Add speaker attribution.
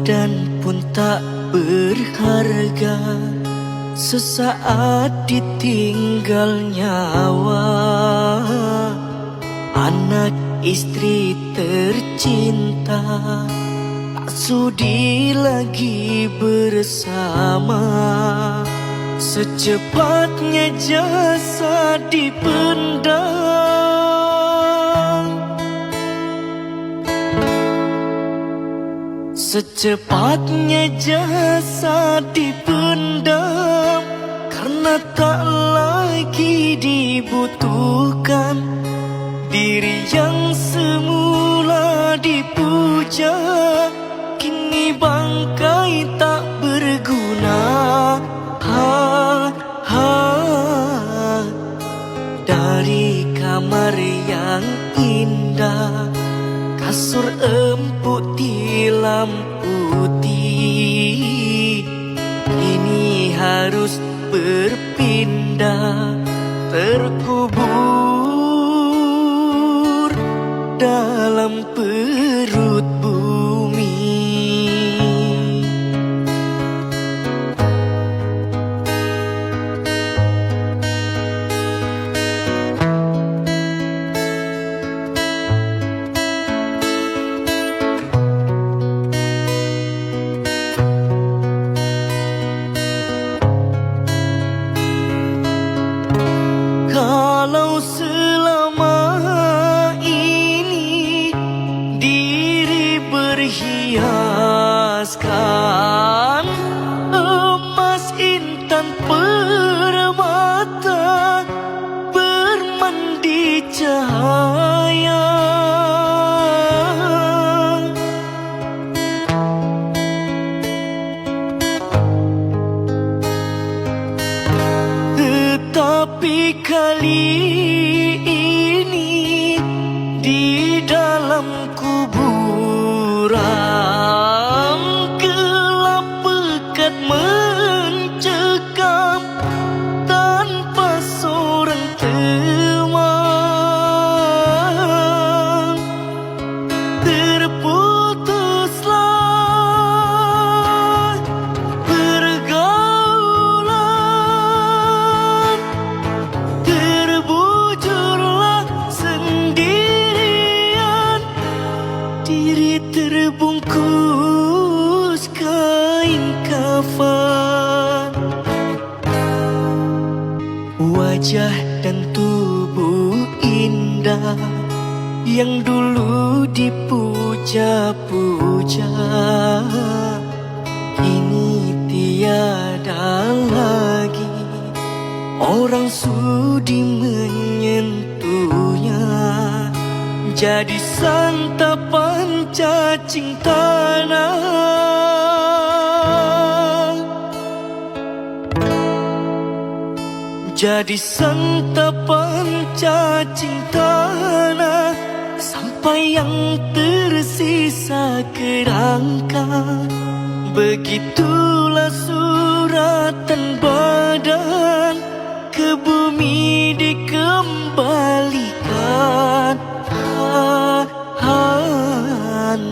Speaker 1: Badan pun tak berharga. Sesaat ditinggal nyawa. Anak istri tercinta. Tak sudi lagi bersama. Secepatnya jasa dipendam Secepatnya jasa dipendam Karena tak lagi dibutuhkan Diri yang semula dipuja Kini bangkai tak berguna ha, ha. Dari kamar yang indah Kasur empuk tilam putih Kini harus berpindah Terkubur dalam perut bumi berhiaskan emas intan permata bermandi cahaya. Tetapi kali dan tubuh indah Yang dulu dipuja-puja. Kini tiada lagi Orang sudi menyentuhnya. Jadi santapan cacing tanah Jadi santapan cacing tanah Sampai yang tersisa kerangka. Begitulah suratan badan Ke bumi